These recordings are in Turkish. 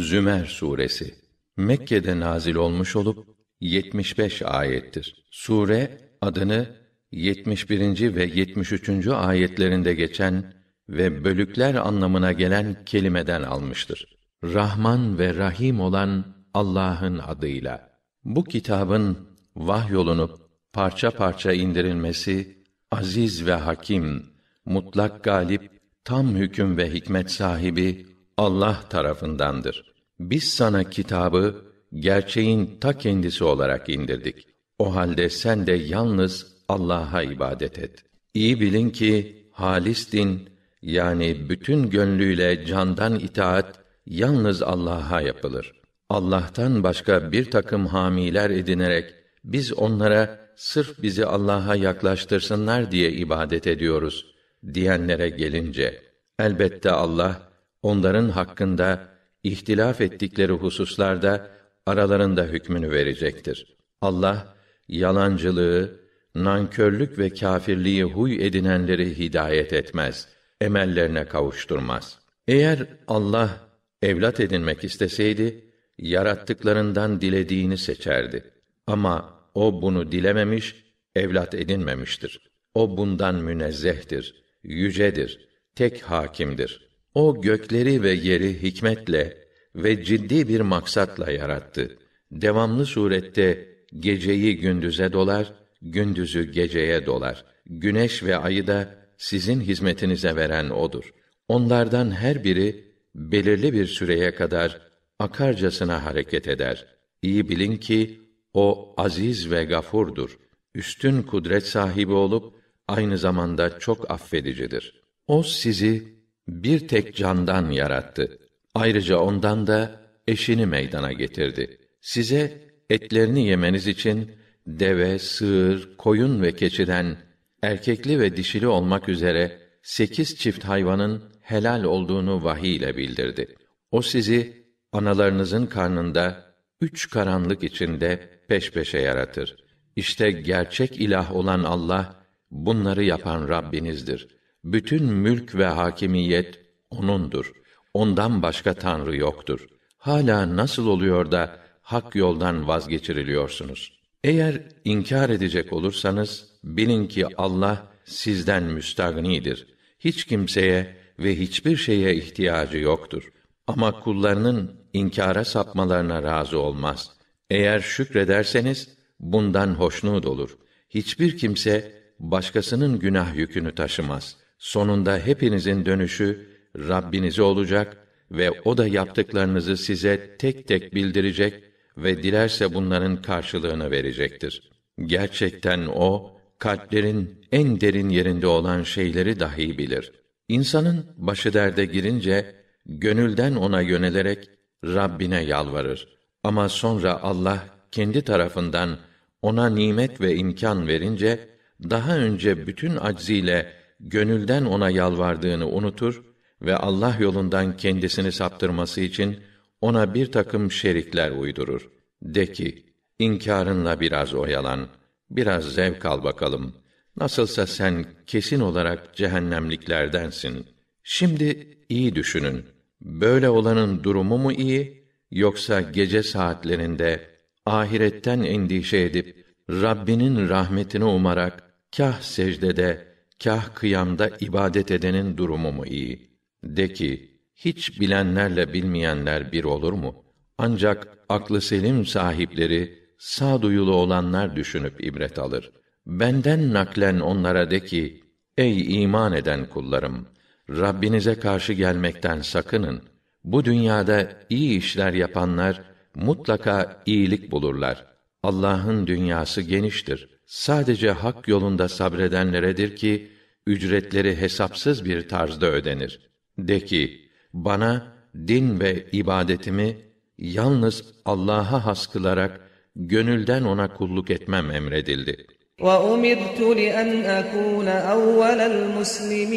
Zümer suresi Mekke'de nazil olmuş olup 75 ayettir. Sure adını 71. ve 73. ayetlerinde geçen ve bölükler anlamına gelen kelimeden almıştır. Rahman ve Rahim olan Allah'ın adıyla. Bu kitabın vahyolunup parça parça indirilmesi aziz ve hakim, mutlak galip, tam hüküm ve hikmet sahibi Allah tarafındandır. Biz sana kitabı gerçeğin ta kendisi olarak indirdik. O halde sen de yalnız Allah'a ibadet et. İyi bilin ki halis din yani bütün gönlüyle candan itaat yalnız Allah'a yapılır. Allah'tan başka bir takım hamiler edinerek biz onlara sırf bizi Allah'a yaklaştırsınlar diye ibadet ediyoruz diyenlere gelince elbette Allah onların hakkında ihtilaf ettikleri hususlarda aralarında hükmünü verecektir. Allah yalancılığı, nankörlük ve kâfirliği huy edinenleri hidayet etmez, emellerine kavuşturmaz. Eğer Allah evlat edinmek isteseydi, yarattıklarından dilediğini seçerdi. Ama o bunu dilememiş, evlat edinmemiştir. O bundan münezzehtir, yücedir, tek hakimdir. O gökleri ve yeri hikmetle ve ciddi bir maksatla yarattı. Devamlı surette geceyi gündüze dolar, gündüzü geceye dolar. Güneş ve ayı da sizin hizmetinize veren odur. Onlardan her biri belirli bir süreye kadar akarcasına hareket eder. İyi bilin ki o aziz ve gafurdur. Üstün kudret sahibi olup aynı zamanda çok affedicidir. O sizi bir tek candan yarattı. Ayrıca ondan da eşini meydana getirdi. Size etlerini yemeniz için deve, sığır, koyun ve keçiden erkekli ve dişili olmak üzere sekiz çift hayvanın helal olduğunu vahiy ile bildirdi. O sizi analarınızın karnında üç karanlık içinde peş peşe yaratır. İşte gerçek ilah olan Allah bunları yapan Rabbinizdir. Bütün mülk ve hakimiyet onundur. Ondan başka tanrı yoktur. Hala nasıl oluyor da hak yoldan vazgeçiriliyorsunuz? Eğer inkar edecek olursanız bilin ki Allah sizden müstagnidir. Hiç kimseye ve hiçbir şeye ihtiyacı yoktur. Ama kullarının inkara sapmalarına razı olmaz. Eğer şükrederseniz bundan hoşnut olur. Hiçbir kimse başkasının günah yükünü taşımaz. Sonunda hepinizin dönüşü Rabbinize olacak ve o da yaptıklarınızı size tek tek bildirecek ve dilerse bunların karşılığını verecektir. Gerçekten o kalplerin en derin yerinde olan şeyleri dahi bilir. İnsanın başı derde girince gönülden ona yönelerek Rabbine yalvarır. Ama sonra Allah kendi tarafından ona nimet ve imkan verince daha önce bütün acziyle gönülden ona yalvardığını unutur ve Allah yolundan kendisini saptırması için ona bir takım şerikler uydurur. De ki, inkârınla biraz oyalan, biraz zevk al bakalım. Nasılsa sen kesin olarak cehennemliklerdensin. Şimdi iyi düşünün. Böyle olanın durumu mu iyi, yoksa gece saatlerinde ahiretten endişe edip Rabbinin rahmetini umarak kah secdede, kah kıyamda ibadet edenin durumu mu iyi? De ki, hiç bilenlerle bilmeyenler bir olur mu? Ancak aklı selim sahipleri, sağduyulu olanlar düşünüp ibret alır. Benden naklen onlara de ki, ey iman eden kullarım, Rabbinize karşı gelmekten sakının. Bu dünyada iyi işler yapanlar mutlaka iyilik bulurlar. Allah'ın dünyası geniştir Sadece hak yolunda sabredenleredir ki ücretleri hesapsız bir tarzda ödenir. De ki, bana din ve ibadetimi yalnız Allah'a has kılarak gönülden ona kulluk etmem emredildi. وَأُمِرْتُ لِأَنْ أَكُونَ أَوَّلَ الْمُسْلِمِينَ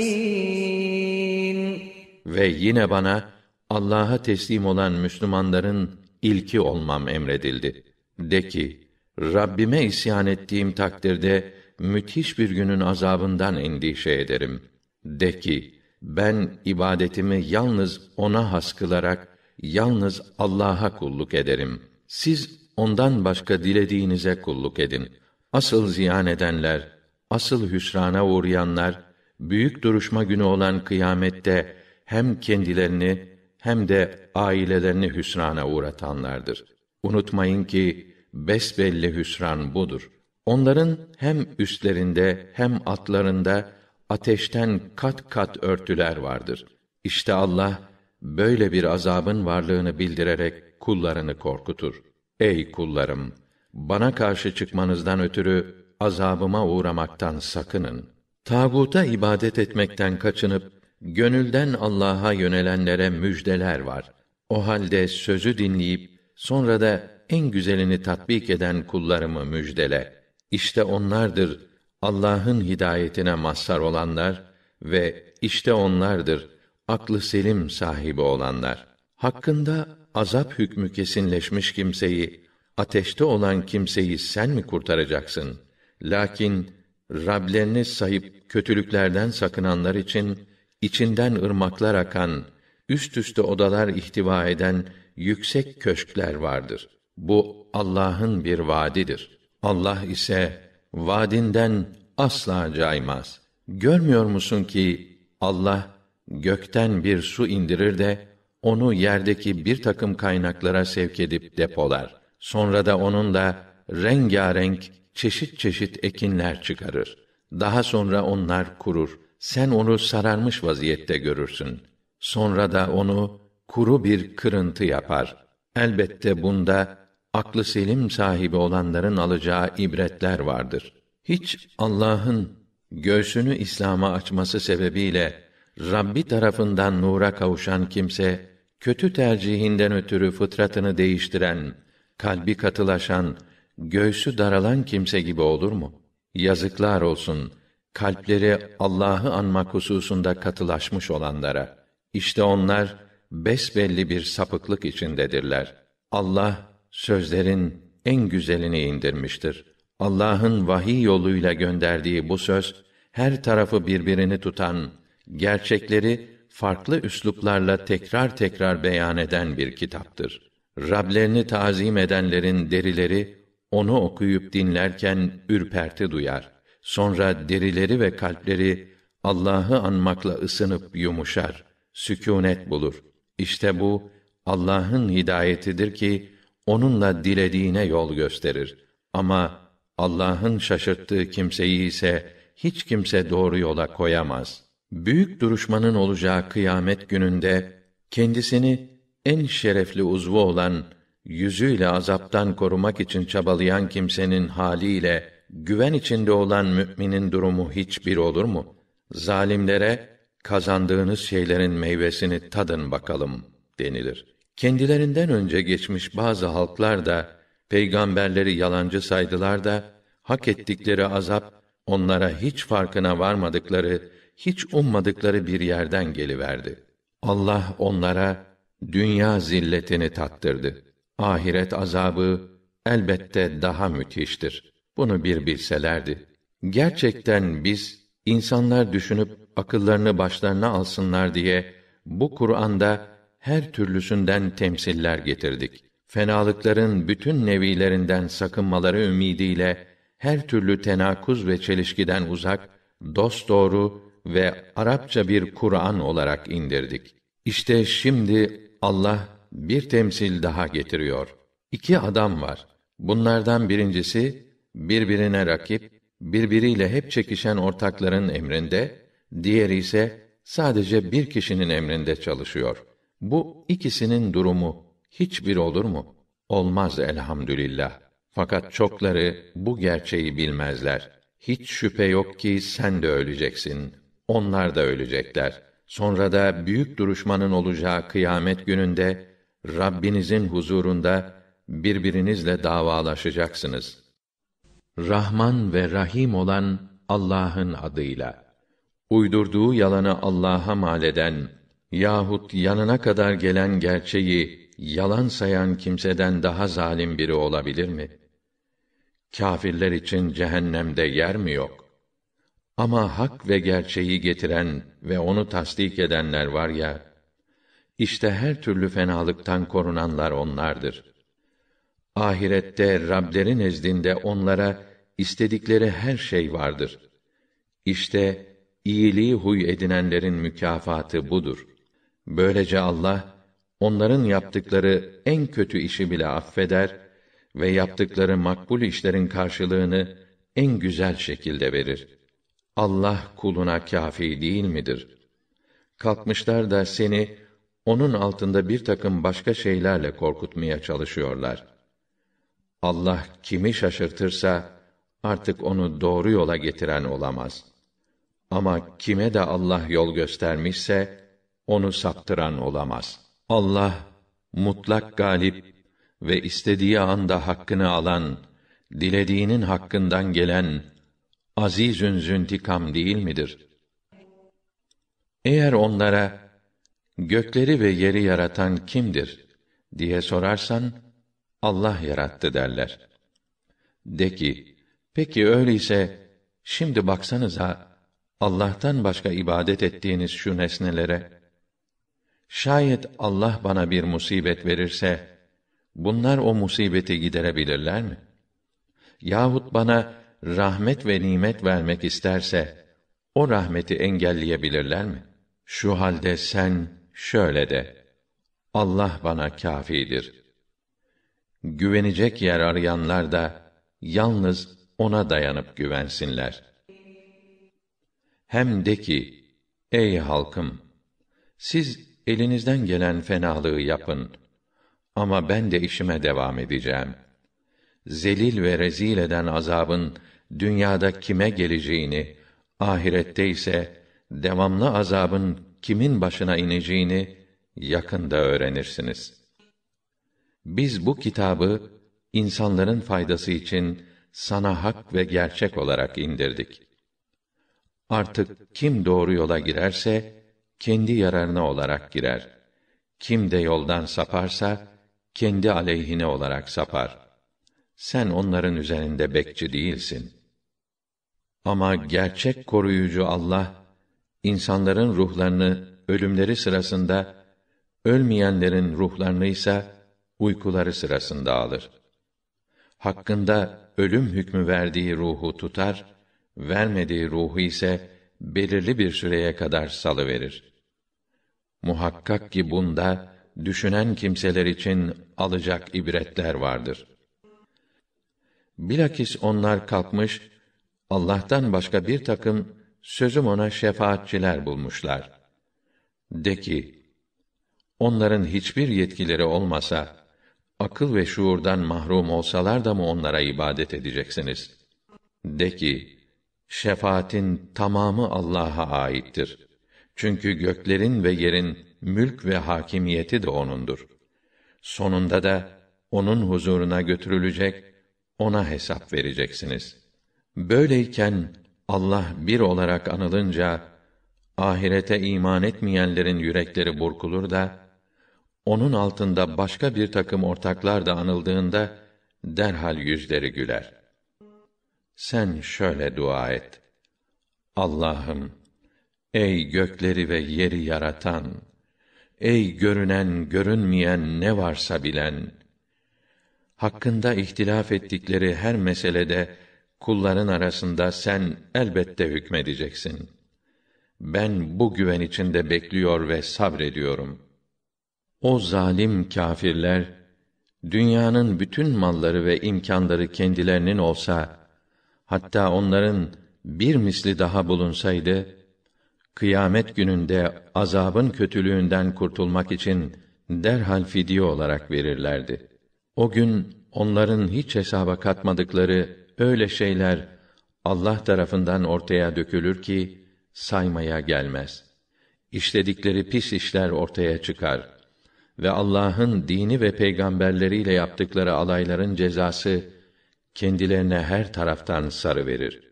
Ve yine bana Allah'a teslim olan Müslümanların ilki olmam emredildi. De ki, Rabbime isyan ettiğim takdirde müthiş bir günün azabından endişe ederim. De ki, ben ibadetimi yalnız ona has kılarak yalnız Allah'a kulluk ederim. Siz ondan başka dilediğinize kulluk edin. Asıl ziyan edenler, asıl hüsrana uğrayanlar, büyük duruşma günü olan kıyamette hem kendilerini hem de ailelerini hüsrana uğratanlardır. Unutmayın ki besbelli hüsran budur. Onların hem üstlerinde hem atlarında ateşten kat kat örtüler vardır. İşte Allah böyle bir azabın varlığını bildirerek kullarını korkutur. Ey kullarım, bana karşı çıkmanızdan ötürü azabıma uğramaktan sakının. Tağuta ibadet etmekten kaçınıp gönülden Allah'a yönelenlere müjdeler var. O halde sözü dinleyip sonra da en güzelini tatbik eden kullarımı müjdele. İşte onlardır Allah'ın hidayetine mazhar olanlar ve işte onlardır aklı selim sahibi olanlar. Hakkında azap hükmü kesinleşmiş kimseyi, ateşte olan kimseyi sen mi kurtaracaksın? Lakin Rablerini sayıp kötülüklerden sakınanlar için içinden ırmaklar akan, üst üste odalar ihtiva eden yüksek köşkler vardır. Bu Allah'ın bir vaadidir. Allah ise vaadinden asla caymaz. Görmüyor musun ki Allah gökten bir su indirir de onu yerdeki bir takım kaynaklara sevk edip depolar. Sonra da onunla rengarenk çeşit çeşit ekinler çıkarır. Daha sonra onlar kurur. Sen onu sararmış vaziyette görürsün. Sonra da onu kuru bir kırıntı yapar. Elbette bunda aklı selim sahibi olanların alacağı ibretler vardır. Hiç Allah'ın göğsünü İslam'a açması sebebiyle Rabbi tarafından nura kavuşan kimse kötü tercihinden ötürü fıtratını değiştiren, kalbi katılaşan, göğsü daralan kimse gibi olur mu? Yazıklar olsun kalpleri Allah'ı anmak hususunda katılaşmış olanlara. İşte onlar besbelli bir sapıklık içindedirler. Allah sözlerin en güzelini indirmiştir. Allah'ın vahiy yoluyla gönderdiği bu söz her tarafı birbirini tutan, gerçekleri farklı üsluplarla tekrar tekrar beyan eden bir kitaptır. Rablerini tazim edenlerin derileri onu okuyup dinlerken ürperti duyar. Sonra derileri ve kalpleri Allah'ı anmakla ısınıp yumuşar, sükûnet bulur. İşte bu Allah'ın hidayetidir ki onunla dilediğine yol gösterir. Ama Allah'ın şaşırttığı kimseyi ise hiç kimse doğru yola koyamaz. Büyük duruşmanın olacağı kıyamet gününde kendisini en şerefli uzvu olan yüzüyle azaptan korumak için çabalayan kimsenin haliyle güven içinde olan müminin durumu hiçbir olur mu? Zalimlere kazandığınız şeylerin meyvesini tadın bakalım denilir. Kendilerinden önce geçmiş bazı halklar da peygamberleri yalancı saydılar da hak ettikleri azap onlara hiç farkına varmadıkları, hiç ummadıkları bir yerden geliverdi. Allah onlara dünya zilletini tattırdı. Ahiret azabı elbette daha müthiştir. Bunu bir bilselerdi. Gerçekten biz insanlar düşünüp akıllarını başlarına alsınlar diye bu Kur'an'da her türlüsünden temsiller getirdik. Fenalıkların bütün nevilerinden sakınmaları ümidiyle her türlü tenakuz ve çelişkiden uzak, dost doğru ve Arapça bir Kur'an olarak indirdik. İşte şimdi Allah bir temsil daha getiriyor. İki adam var. Bunlardan birincisi birbirine rakip, birbiriyle hep çekişen ortakların emrinde, diğeri ise sadece bir kişinin emrinde çalışıyor. Bu ikisinin durumu hiçbir olur mu? Olmaz elhamdülillah. Fakat çokları bu gerçeği bilmezler. Hiç şüphe yok ki sen de öleceksin. Onlar da ölecekler. Sonra da büyük duruşmanın olacağı kıyamet gününde Rabbinizin huzurunda birbirinizle davalaşacaksınız. Rahman ve Rahim olan Allah'ın adıyla. Uydurduğu yalanı Allah'a mal eden yahut yanına kadar gelen gerçeği yalan sayan kimseden daha zalim biri olabilir mi? Kâfirler için cehennemde yer mi yok? Ama hak ve gerçeği getiren ve onu tasdik edenler var ya, İşte her türlü fenalıktan korunanlar onlardır. Ahirette Rableri nezdinde onlara istedikleri her şey vardır. İşte iyiliği huy edinenlerin mükafatı budur. Böylece Allah onların yaptıkları en kötü işi bile affeder ve yaptıkları makbul işlerin karşılığını en güzel şekilde verir. Allah kuluna kâfi değil midir? Kalkmışlar da seni onun altında bir takım başka şeylerle korkutmaya çalışıyorlar. Allah kimi şaşırtırsa artık onu doğru yola getiren olamaz. Ama kime de Allah yol göstermişse onu saptıran olamaz. Allah mutlak galip ve istediği anda hakkını alan, dilediğinin hakkından gelen azizün züntikam değil midir? Eğer onlara gökleri ve yeri yaratan kimdir diye sorarsan Allah yarattı derler. De ki, peki öyleyse şimdi baksanıza Allah'tan başka ibadet ettiğiniz şu nesnelere şayet Allah bana bir musibet verirse bunlar o musibeti giderebilirler mi? Yahut bana rahmet ve nimet vermek isterse o rahmeti engelleyebilirler mi? Şu halde sen şöyle de: Allah bana kâfidir. Güvenecek yer arayanlar da yalnız ona dayanıp güvensinler. Hem de ki, ey halkım, siz elinizden gelen fenalığı yapın. Ama ben de işime devam edeceğim. Zelil ve rezil eden azabın dünyada kime geleceğini, ahirette ise devamlı azabın kimin başına ineceğini yakında öğrenirsiniz. Biz bu kitabı insanların faydası için sana hak ve gerçek olarak indirdik. Artık kim doğru yola girerse kendi yararına olarak girer. Kim de yoldan saparsa kendi aleyhine olarak sapar. Sen onların üzerinde bekçi değilsin. Ama gerçek koruyucu Allah insanların ruhlarını ölümleri sırasında ölmeyenlerin ruhlarını ise uykuları sırasında alır. Hakkında ölüm hükmü verdiği ruhu tutar, vermediği ruhu ise belirli bir süreye kadar salıverir. Muhakkak ki bunda düşünen kimseler için alacak ibretler vardır. Bilakis onlar kalkmış Allah'tan başka bir takım sözüm ona şefaatçiler bulmuşlar. De ki, onların hiçbir yetkileri olmasa, akıl ve şuurdan mahrum olsalar da mı onlara ibadet edeceksiniz? De ki, şefaatin tamamı Allah'a aittir. Çünkü göklerin ve yerin mülk ve hakimiyeti de O'nundur. Sonunda da O'nun huzuruna götürülecek, O'na hesap vereceksiniz. Böyleyken Allah bir olarak anılınca ahirete iman etmeyenlerin yürekleri burkulur da onun altında başka bir takım ortaklar da anıldığında derhal yüzleri güler. Sen şöyle dua et. Allah'ım, ey gökleri ve yeri yaratan, ey görünen, görünmeyen ne varsa bilen, hakkında ihtilaf ettikleri her meselede kulların arasında sen elbette hükmedeceksin. Ben bu güven içinde bekliyor ve sabrediyorum. O zalim kâfirler dünyanın bütün malları ve imkanları kendilerinin olsa hatta onların bir misli daha bulunsaydı kıyamet gününde azabın kötülüğünden kurtulmak için derhal fidye olarak verirlerdi. O gün onların hiç hesaba katmadıkları öyle şeyler Allah tarafından ortaya dökülür ki saymaya gelmez. İşledikleri pis işler ortaya çıkar ve Allah'ın dini ve peygamberleriyle yaptıkları alayların cezası kendilerine her taraftan sarı verir.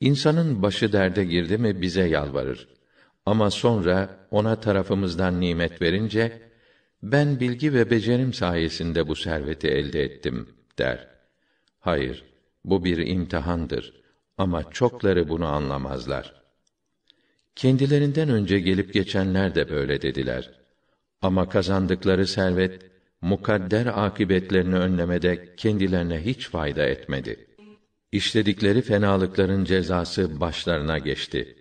İnsanın başı derde girdi mi bize yalvarır. Ama sonra ona tarafımızdan nimet verince ben bilgi ve becerim sayesinde bu serveti elde ettim der. Hayır, bu bir imtihandır ama çokları bunu anlamazlar. Kendilerinden önce gelip geçenler de böyle dediler. Ama kazandıkları servet mukadder akibetlerini önlemede kendilerine hiç fayda etmedi. İşledikleri fenalıkların cezası başlarına geçti.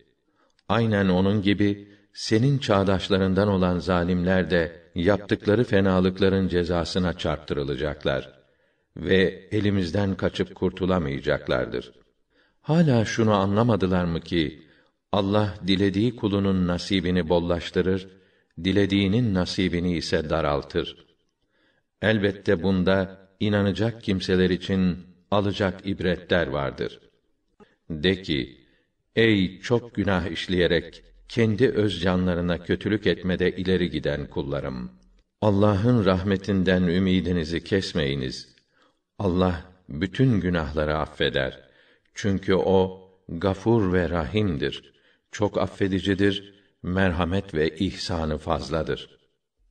Aynen onun gibi senin çağdaşlarından olan zalimler de yaptıkları fenalıkların cezasına çarptırılacaklar ve elimizden kaçıp kurtulamayacaklardır. Hala şunu anlamadılar mı ki Allah dilediği kulunun nasibini bollaştırır, dilediğinin nasibini ise daraltır. Elbette bunda inanacak kimseler için alacak ibretler vardır. De ki, ey çok günah işleyerek kendi öz canlarına kötülük etmede ileri giden kullarım. Allah'ın rahmetinden ümidinizi kesmeyiniz. Allah bütün günahları affeder. Çünkü o gafur ve rahimdir. Çok affedicidir, merhamet ve ihsanı fazladır.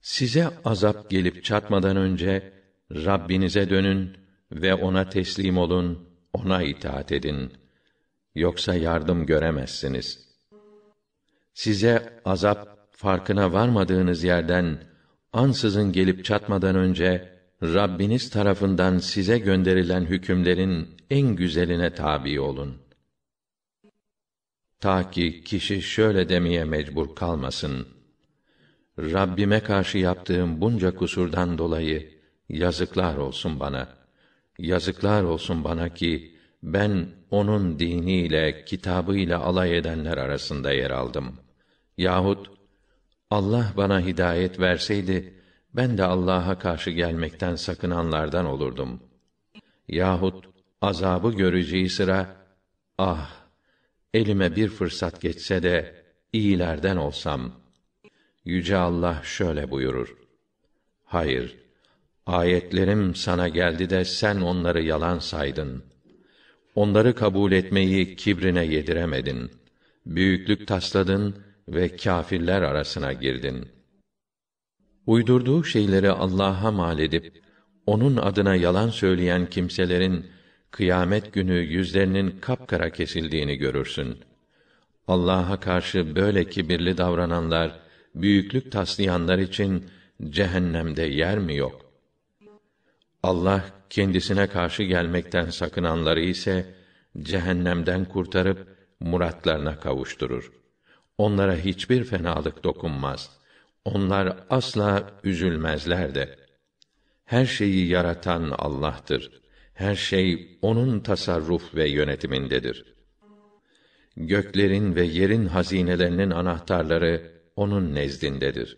Size azap gelip çatmadan önce Rabbinize dönün ve ona teslim olun, ona itaat edin. Yoksa yardım göremezsiniz. Size azap farkına varmadığınız yerden ansızın gelip çatmadan önce Rabbiniz tarafından size gönderilen hükümlerin en güzeline tabi olun. Ta ki kişi şöyle demeye mecbur kalmasın. Rabbime karşı yaptığım bunca kusurdan dolayı yazıklar olsun bana. Yazıklar olsun bana ki ben onun diniyle, kitabıyla alay edenler arasında yer aldım. Yahut Allah bana hidayet verseydi ben de Allah'a karşı gelmekten sakınanlardan olurdum. Yahut azabı göreceği sıra ah elime bir fırsat geçse de iyilerden olsam. Yüce Allah şöyle buyurur. Hayır, ayetlerim sana geldi de sen onları yalan saydın. Onları kabul etmeyi kibrine yediremedin. Büyüklük tasladın ve kâfirler arasına girdin. Uydurduğu şeyleri Allah'a mal edip onun adına yalan söyleyen kimselerin kıyamet günü yüzlerinin kapkara kesildiğini görürsün. Allah'a karşı böyle kibirli davrananlar, büyüklük taslayanlar için cehennemde yer mi yok? Allah kendisine karşı gelmekten sakınanları ise cehennemden kurtarıp muratlarına kavuşturur. Onlara hiçbir fenalık dokunmaz. Onlar asla üzülmezler de. Her şeyi yaratan Allah'tır. Her şey onun tasarruf ve yönetimindedir. Göklerin ve yerin hazinelerinin anahtarları onun nezdindedir.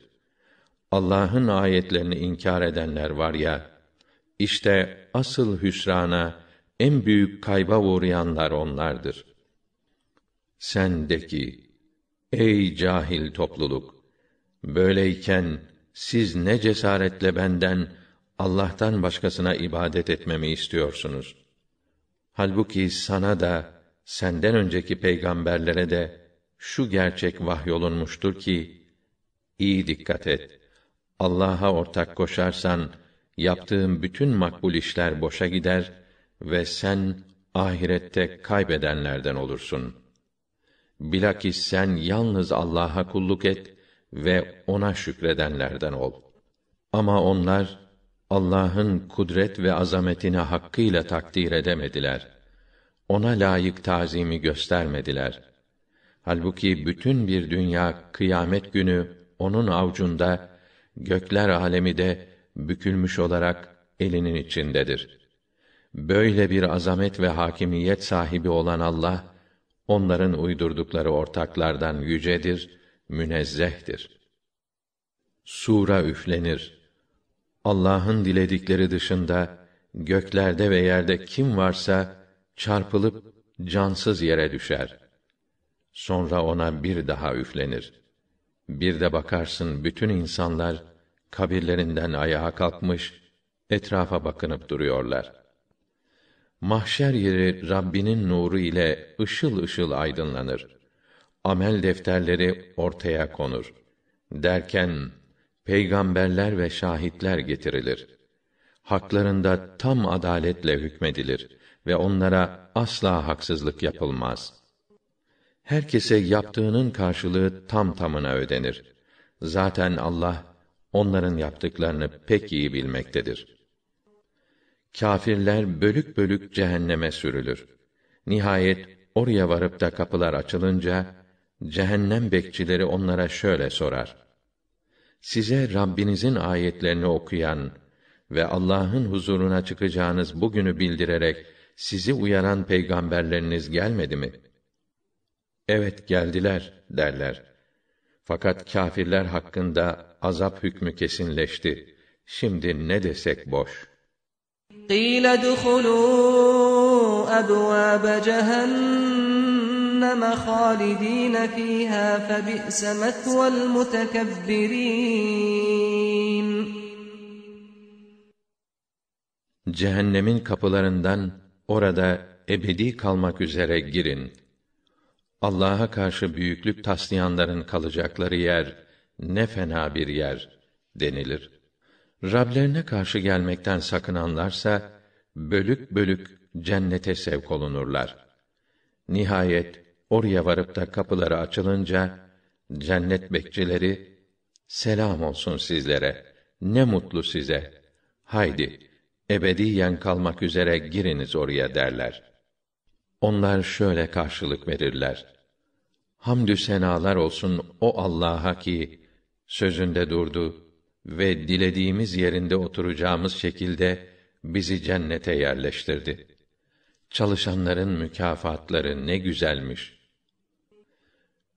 Allah'ın ayetlerini inkar edenler var ya, işte asıl hüsrana, en büyük kayba uğrayanlar onlardır. Sen de ki, ey cahil topluluk! Böyleyken, siz ne cesaretle benden, Allah'tan başkasına ibadet etmemi istiyorsunuz? Halbuki sana da, senden önceki peygamberlere de, şu gerçek vahyolunmuştur ki, iyi dikkat et. Allah'a ortak koşarsan, yaptığın bütün makbul işler boşa gider ve sen ahirette kaybedenlerden olursun. Bilakis sen yalnız Allah'a kulluk et ve ona şükredenlerden ol. Ama onlar Allah'ın kudret ve azametini hakkıyla takdir edemediler. Ona layık tazimi göstermediler. Halbuki bütün bir dünya kıyamet günü onun avcunda, gökler alemi de bükülmüş olarak elinin içindedir. Böyle bir azamet ve hakimiyet sahibi olan Allah, onların uydurdukları ortaklardan yücedir, münezzehtir. Sura üflenir. Allah'ın diledikleri dışında göklerde ve yerde kim varsa çarpılıp cansız yere düşer. Sonra ona bir daha üflenir. Bir de bakarsın bütün insanlar kabirlerinden ayağa kalkmış etrafa bakınıp duruyorlar. Mahşer yeri Rabbinin nuru ile ışıl ışıl aydınlanır. Amel defterleri ortaya konur. Derken peygamberler ve şahitler getirilir. Haklarında tam adaletle hükmedilir ve onlara asla haksızlık yapılmaz. Herkese yaptığının karşılığı tam tamına ödenir. Zaten Allah onların yaptıklarını pek iyi bilmektedir. Kâfirler bölük bölük cehenneme sürülür. Nihayet oraya varıp da kapılar açılınca cehennem bekçileri onlara şöyle sorar: Size Rabbinizin ayetlerini okuyan ve Allah'ın huzuruna çıkacağınız bugünü bildirerek sizi uyaran peygamberleriniz gelmedi mi? Evet geldiler derler. Fakat kâfirler hakkında azap hükmü kesinleşti. Şimdi ne desek boş. قِيلَ ادْخُلُوا أَبْوَابَ جَهَنَّمَ خَالِدِينَ فِيهَا فَبِئْسَ مَثْوَى الْمُتَكَبِّرِينَ Cehennemin kapılarından orada ebedi kalmak üzere girin. Allah'a karşı büyüklük taslayanların kalacakları yer ne fena bir yer denilir. Rablerine karşı gelmekten sakınanlarsa bölük bölük cennete sevk olunurlar. Nihayet oraya varıp da kapıları açılınca cennet bekçileri selam olsun sizlere. Ne mutlu size. Haydi ebediyen kalmak üzere giriniz oraya derler. Onlar şöyle karşılık verirler. Hamdü senalar olsun o Allah'a ki sözünde durdu ve dilediğimiz yerinde oturacağımız şekilde bizi cennete yerleştirdi. Çalışanların mükafatları ne güzelmiş.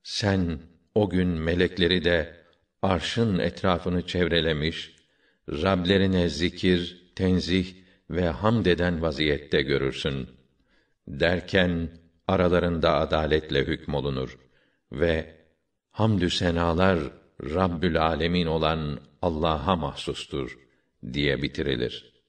Sen o gün melekleri de arşın etrafını çevrelemiş, Rablerine zikir, tenzih ve hamd eden vaziyette görürsün. Derken aralarında adaletle hükmolunur ve hamdü senalar Rabbül Alemin olan Allah'a mahsustur diye bitirilir.